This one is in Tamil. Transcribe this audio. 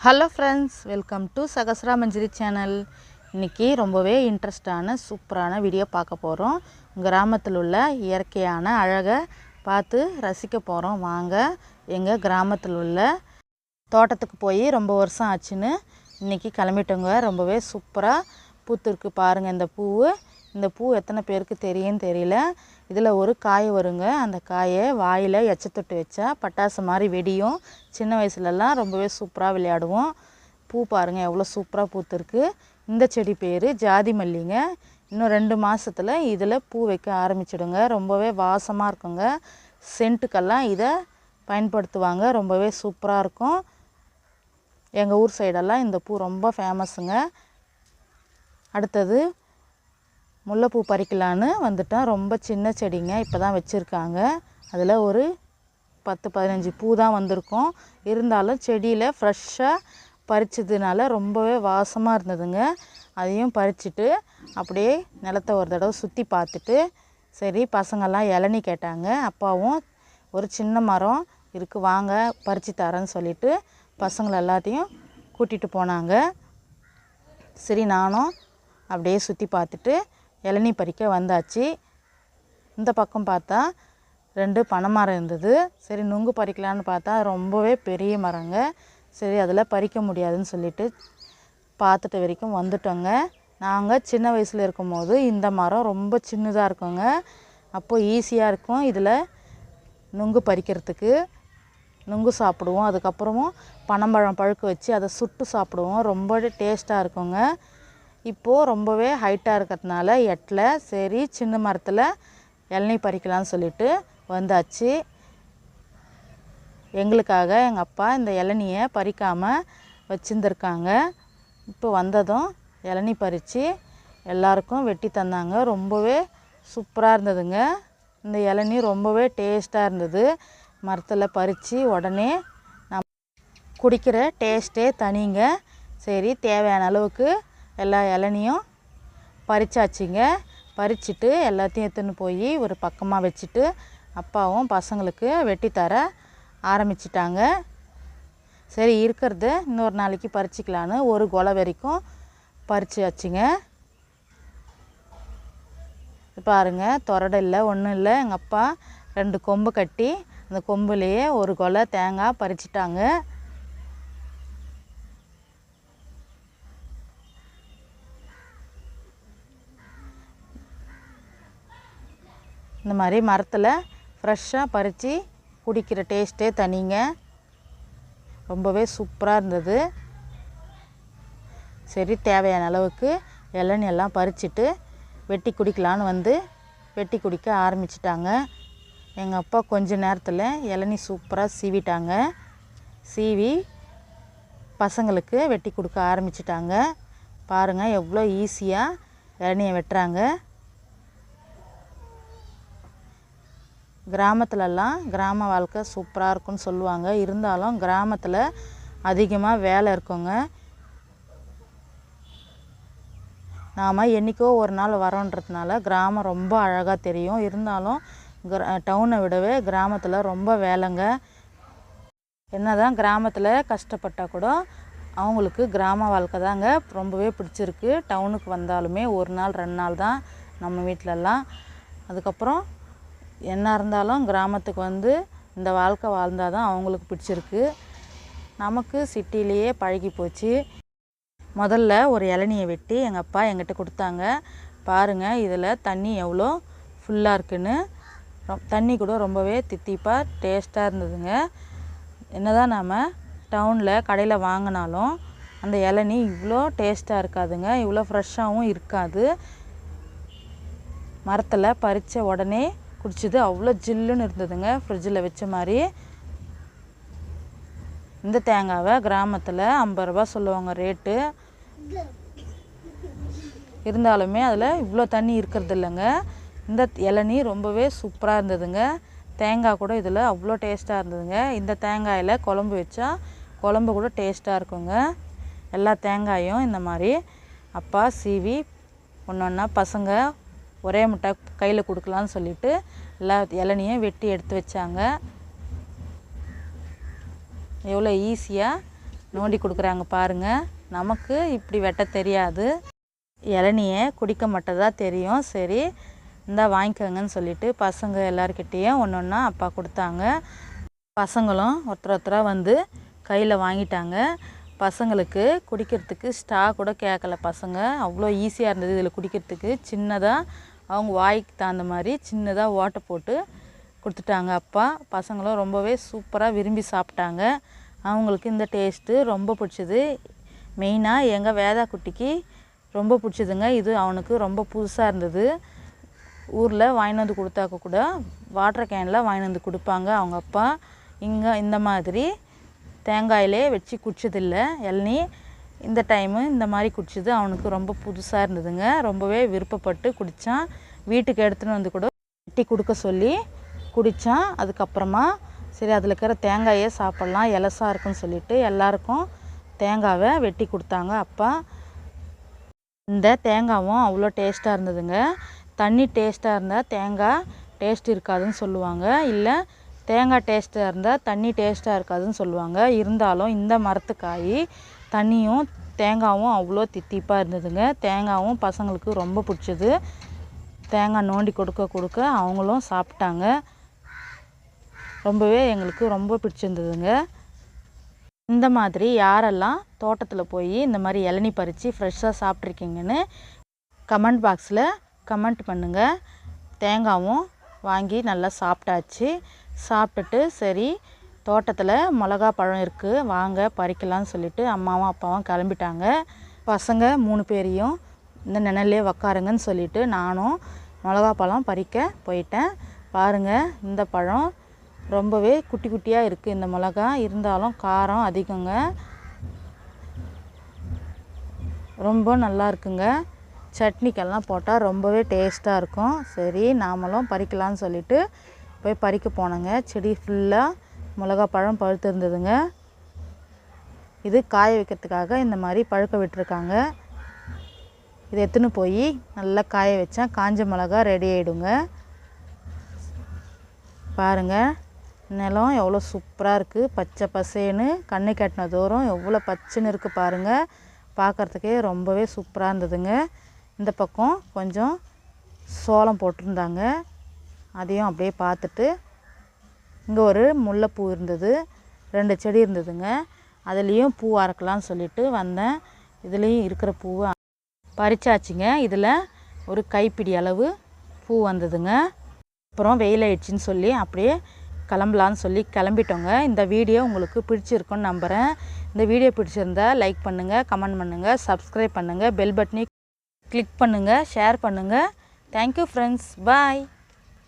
Hello friends welcome to Sahasra Manjari channel இன்றைக்கி ரொம்பவே இன்ட்ரெஸ்டான சூப்பரான வீடியோ பார்க்க போகிறோம் கிராமத்தில் உள்ள இயற்கையான அழகை பார்த்து ரசிக்க போகிறோம் வாங்க எங்கள் கிராமத்தில் உள்ள தோட்டத்துக்கு போய் ரொம்ப வருஷம் ஆச்சுன்னு இன்றைக்கி கிளம்பிட்டோங்க. ரொம்பவே சூப்பராக பூத்துருக்கு பாருங்கள் இந்த பூவு. இந்த பூ எத்தனை பேருக்கு தெரியும்னு தெரியல. இதில் ஒரு காய் வருங்க. அந்த காயை வாயில் எச்சத்தொட்டு வச்சா பட்டாசு மாதிரி வெடியும். சின்ன வயசுலலாம் ரொம்பவே சூப்பராக விளையாடுவோம். பூ பாருங்கள் எவ்வளோ சூப்பராக பூத்திருக்கு. இந்த செடி பேர் ஜாதி மல்லிங்க. இன்னும் ரெண்டு மாதத்தில் இதில் பூ வைக்க ஆரம்பிச்சிடுங்க. ரொம்பவே வாசமாக இருக்குங்க. சென்ட்டுக்கெல்லாம் இதை பயன்படுத்துவாங்க. ரொம்பவே சூப்பராக இருக்கும். எங்கள் ஊர் சைடெல்லாம் இந்த பூ ரொம்ப ஃபேமஸுங்க அடுத்தது முல்லைப்பூ பறிக்கலான்னு வந்துட்டோம். ரொம்ப சின்ன செடிங்க இப்போ தான் வச்சுருக்காங்க. அதில் ஒரு பத்து பதினஞ்சு பூ தான் வந்திருக்கும். இருந்தாலும் செடியில் ஃப்ரெஷ்ஷாக பறிச்சதுனால ரொம்பவே வாசமாக இருந்ததுங்க. அதையும் பறிச்சுட்டு அப்படியே நிலத்தை ஒரு தடவை சுற்றி பார்த்துட்டு சரி பசங்கள்லாம் இளநி கேட்டாங்க. அப்பாவும் ஒரு சின்ன மரம் இருக்குது வாங்க பறித்து தரேன்னு சொல்லிட்டு பசங்களை எல்லாத்தையும் கூட்டிகிட்டு போனாங்க. சரி நானும் அப்படியே சுற்றி பார்த்துட்டு இளநீ பறிக்க வந்தாச்சு. இந்த பக்கம் பார்த்தா ரெண்டு பனை மரம் இருந்தது. சரி நுங்கு பறிக்கலான்னு பார்த்தா ரொம்பவே பெரிய மரங்க. சரி அதில் பறிக்க முடியாதுன்னு சொல்லிட்டு பார்த்துட்டு வரைக்கும் வந்துட்டோங்க. நாங்கள் சின்ன வயசில் இருக்கும்போது இந்த மரம் ரொம்ப சின்னதாக இருக்குங்க. அப்போது ஈஸியாக இருக்கும் இதில் நுங்கு பறிக்கிறதுக்கு. நுங்கு சாப்பிடுவோம். அதுக்கப்புறமும் பனம்பழம் பழுக்க வச்சு அதை சுட்டு சாப்பிடுவோம். ரொம்ப டேஸ்ட்டாக இருக்குங்க. இப்போது ரொம்பவே ஹைட்டாக இருக்கிறதுனால எட்டில் சரி சின்ன மரத்தில் இளநீ பறிக்கலாம்னு சொல்லிட்டு வந்தாச்சு. எங்களுக்காக எங்கள் அப்பா இந்த இளநியை பறிக்காமல் வச்சுருந்துருக்காங்க. இப்போ வந்ததும் இளநீ பறித்து எல்லாருக்கும் வெட்டி தந்தாங்க. ரொம்பவே சூப்பராக இருந்ததுங்க. இந்த இளநீ ரொம்பவே டேஸ்ட்டாக இருந்தது. மரத்தில் பறித்து உடனே நம் குடிக்கிற டேஸ்ட்டே தனிங்க. சரி தேவையான அளவுக்கு எல்லா இளநியும் பறிச்சாச்சுங்க. பறிச்சுட்டு எல்லாத்தையும் எடுத்துன்னு போய் ஒரு பக்கமாக வச்சுட்டு அப்பாவும் பசங்களுக்கு வெட்டி தர ஆரம்பிச்சிட்டாங்க. சரி இருக்கிறத இன்னொரு நாளைக்கு பறிச்சிக்கலான்னு ஒரு கொலை வரைக்கும் பறிச்சு வச்சுங்க பாருங்க இல்லை ஒன்றும் இல்லை. எங்கள் அப்பா ரெண்டு கொம்பு கட்டி அந்த கொம்புலேயே ஒரு கொலை தேங்காய் பறிச்சிட்டாங்க. இந்த மாதிரி மரத்தில் ஃப்ரெஷ்ஷாக பறித்து குடிக்கிற டேஸ்ட்டே தனிங்க. ரொம்பவே சூப்பராக இருந்தது. சரி தேவையான அளவுக்கு இளநியெல்லாம் எல்லாம் பறிச்சுட்டு வெட்டி குடிக்கலான்னு வந்து வெட்டி குடிக்க ஆரம்பிச்சிட்டாங்க. எங்கள் அப்பா கொஞ்ச நேரத்தில் இளநீ சூப்பராக சீவிட்டாங்க. சீவி பசங்களுக்கு வெட்டி கொடுக்க ஆரம்பிச்சிட்டாங்க. பாருங்கள் எவ்வளோ ஈஸியாக இளநியை வெட்டுறாங்க. கிராமத்துலலாம் கிராம வாழ்க்கை சூப்பராக இருக்கும்னு சொல்லுவாங்க. இருந்தாலும் கிராமத்தில் அதிகமாக வேலை இருக்குங்க. நாம் என்றைக்கோ ஒரு நாள் வரோன்றதுனால கிராமம் ரொம்ப அழகாக தெரியும். இருந்தாலும் கிரா டவுனை விடவே கிராமத்தில் ரொம்ப வேலைங்க. என்ன தான் கிராமத்தில் கஷ்டப்பட்டால் கூட அவங்களுக்கு கிராம வாழ்க்கை தாங்க ரொம்பவே பிடிச்சிருக்கு. டவுனுக்கு வந்தாலுமே ஒரு நாள் ரெண்டு நாள் தான் நம்ம வீட்டிலலாம் அதுக்கப்புறம் என்ன இருந்தாலும் கிராமத்துக்கு வந்து இந்த வாழ்க்கை வாழ்ந்தால் தான் அவங்களுக்கு பிடிச்சிருக்கு. நமக்கு சிட்டிலேயே பழகி போச்சு. முதல்ல ஒரு இளநியை வெட்டி எங்கள் அப்பா எங்கிட்ட கொடுத்தாங்க. பாருங்கள் இதில் தண்ணி எவ்வளோ ஃபுல்லாக இருக்குன்னு. தண்ணி கூட ரொம்பவே தித்திப்பாக டேஸ்ட்டாக இருந்ததுங்க. என்ன தான் நாம் டவுனில் கடையில் வாங்கினாலும் அந்த இளநி இவ்வளோ டேஸ்ட்டாக இருக்காதுங்க. இவ்வளோ ஃப்ரெஷ்ஷாகவும் இருக்காது. மரத்தில் பறித்த உடனே குடிச்சது அவ்வளோ ஜில்லுன்னு இருந்ததுங்க. ஃப்ரிட்ஜில் வச்ச மாதிரி. இந்த தேங்காவை கிராமத்தில் ஐம்பது ரூபா சொல்லுவாங்க ரேட்டு. இருந்தாலுமே அதில் இவ்வளோ தண்ணி இருக்கிறது இல்லைங்க. இந்த இளநீ ரொம்பவே சூப்பராக இருந்ததுங்க. தேங்காய் கூட இதில் அவ்வளோ டேஸ்ட்டாக இருந்ததுங்க. இந்த தேங்காயில் குழம்பு வச்சா குழம்பு கூட டேஸ்ட்டாக இருக்குங்க. எல்லா தேங்காயும் இந்த மாதிரி. அப்பா சீவி ஒன்று ஒன்றா பசங்க ஒரே முட்டை கையில் கொடுக்கலான்னு சொல்லிட்டு எல்லா இளநியும் வெட்டி எடுத்து வச்சாங்க. எவ்வளோ ஈஸியாக நோண்டி கொடுக்குறாங்க பாருங்கள் நமக்கு இப்படி வெட்ட தெரியாது. இளநியை குடிக்க மட்டும் தெரியும். சரி இந்தா வாங்கிக்கோங்கன்னு சொல்லிட்டு பசங்க எல்லாருக்கிட்டேயும் ஒன்று ஒன்றா அப்பா கொடுத்தாங்க. பசங்களும் ஒருத்தர் ஒருத்தராக வந்து கையில் வாங்கிட்டாங்க. பசங்களுக்கு குடிக்கிறதுக்கு ஸ்டா கூட கேட்கல பசங்க. அவ்வளோ ஈஸியாக இருந்தது இதில் குடிக்கிறதுக்கு. சின்னதாக அவங்க வாய்க்கு தகுந்த மாதிரி சின்னதாக ஓட்டை போட்டு கொடுத்துட்டாங்க அப்பா. பசங்களும் ரொம்பவே சூப்பராக விரும்பி சாப்பிட்டாங்க. அவங்களுக்கு இந்த டேஸ்ட்டு ரொம்ப பிடிச்சது. மெயினாக எங்கள் வேதா குட்டிக்கு ரொம்ப பிடிச்சதுங்க. இது அவனுக்கு ரொம்ப புதுசாக இருந்தது. ஊரில் வாங்கிட்டு வந்து கொடுத்தாக்க கூட வாட்டர் கேனில் வாங்கிட்டு வந்து கொடுப்பாங்க அவங்க அப்பா. இங்கே இந்த மாதிரி தேங்காயிலே வச்சு குடிச்சதில்லை இளநீ இந்த டைமு இந்த மாதிரி குடிச்சது அவனுக்கு ரொம்ப புதுசாக இருந்ததுங்க. ரொம்பவே விருப்பப்பட்டு குடித்தான் வீட்டுக்கு எடுத்துன்னு வந்து கூட வெட்டி கொடுக்க சொல்லி குடித்தான் அதுக்கப்புறமா சரி அதில் இருக்கிற தேங்காயே சாப்பிட்லாம் எலசாக இருக்குன்னு சொல்லிட்டு எல்லாருக்கும் தேங்காவை வெட்டி கொடுத்தாங்க அப்பா. இந்த தேங்காவும் அவ்வளோ டேஸ்ட்டாக இருந்ததுங்க. தண்ணி டேஸ்ட்டாக இருந்தால் தேங்காய் டேஸ்ட் இருக்காதுன்னு சொல்லுவாங்க. இல்லை தேங்காய் டேஸ்ட்டாக இருந்தால் தண்ணி டேஸ்ட்டாக இருக்காதுன்னு சொல்லுவாங்க. இருந்தாலும் இந்த மரத்துக்காய் தண்ணியும் தேங்காயும் அவ்வளோ தித்திப்பாக இருந்ததுங்க. தேங்காயும் பசங்களுக்கு ரொம்ப பிடிச்சது. தேங்காய் நோண்டி கொடுக்க கொடுக்க அவங்களும் சாப்பிட்டாங்க. ரொம்பவே எங்களுக்கு ரொம்ப பிடிச்சிருந்ததுங்க. இந்த மாதிரி யாரெல்லாம் தோட்டத்தில் போய் இந்த மாதிரி இளநீ பறித்து ஃப்ரெஷ்ஷாக சாப்பிட்ருக்கீங்கன்னு கமெண்ட் பாக்ஸில் கமெண்ட் பண்ணுங்கள் தேங்காயும் வாங்கி நல்லா சாப்பிட்டாச்சு. சாப்பிட்டுட்டு சரி தோட்டத்தில் மிளகா பழம் இருக்குது வாங்க பறிக்கலாம்னு சொல்லிட்டு அம்மாவும் அப்பாவும் கிளம்பிட்டாங்க. பசங்க மூணு பேரையும் இந்த நிழல்லே உக்காருங்கன்னு சொல்லிட்டு நானும் மிளகா பழம் பறிக்க போயிட்டேன். பாருங்கள் இந்த பழம் ரொம்பவே குட்டி குட்டியாக இருக்குது இந்த மிளகா. இருந்தாலும் காரம் அதிகங்க. ரொம்ப நல்லா இருக்குங்க. சட்னிக்கெல்லாம் போட்டால் ரொம்பவே டேஸ்ட்டாக இருக்கும். சரி நாமளும் பறிக்கலாம்னு சொல்லிட்டு போய் பறிக்க போனோங்க. செடி ஃபுல்லாக மிளகா பழம் பழுத்து இருந்ததுங்க இது காய வைக்கிறதுக்காக இந்த மாதிரி பழுக்க விட்டுருக்காங்க. இதை எடுத்துன்னு போய் நல்லா காய வச்சா காஞ்ச மிளகா ரெடி ஆகிடுங்க பாருங்கள் நிலம் எவ்வளோ சூப்பராக இருக்குது பச்சை பசேன்னு கண்ணு கட்டின தூரம் எவ்வளோ பச்சைன்னு இருக்குது பாருங்கள் பார்க்குறதுக்கே ரொம்பவே சூப்பராக இருந்ததுங்க. இந்த பக்கம் கொஞ்சம் சோளம் போட்டிருந்தாங்க. அதையும் அப்படியே பார்த்துட்டு இங்கே ஒரு முல்லைப்பூ இருந்தது. ரெண்டு செடி இருந்ததுங்க. அதுலேயும் பூ அறுக்கலாம்னு சொல்லிட்டு வந்தேன். இதுலேயும் இருக்கிற பூவை பறிச்சாச்சுங்க. இதில் ஒரு கைப்பிடி அளவு பூ வந்ததுங்க. அப்புறம் வெயில் ஆயிடுச்சின்னு சொல்லி அப்படியே கிளம்பலான்னு சொல்லி கிளம்பிட்டோங்க. இந்த வீடியோ உங்களுக்கு பிடிச்சிருக்குன்னு நம்புகிறேன் இந்த வீடியோ பிடிச்சிருந்தா லைக் பண்ணுங்கள் கமெண்ட் பண்ணுங்கள் சப்ஸ்கிரைப் பண்ணுங்கள் பெல் பட்டனி கிளிக் பண்ணுங்கள் ஷேர் பண்ணுங்கள் தேங்க்யூ ஃப்ரெண்ட்ஸ் பாய்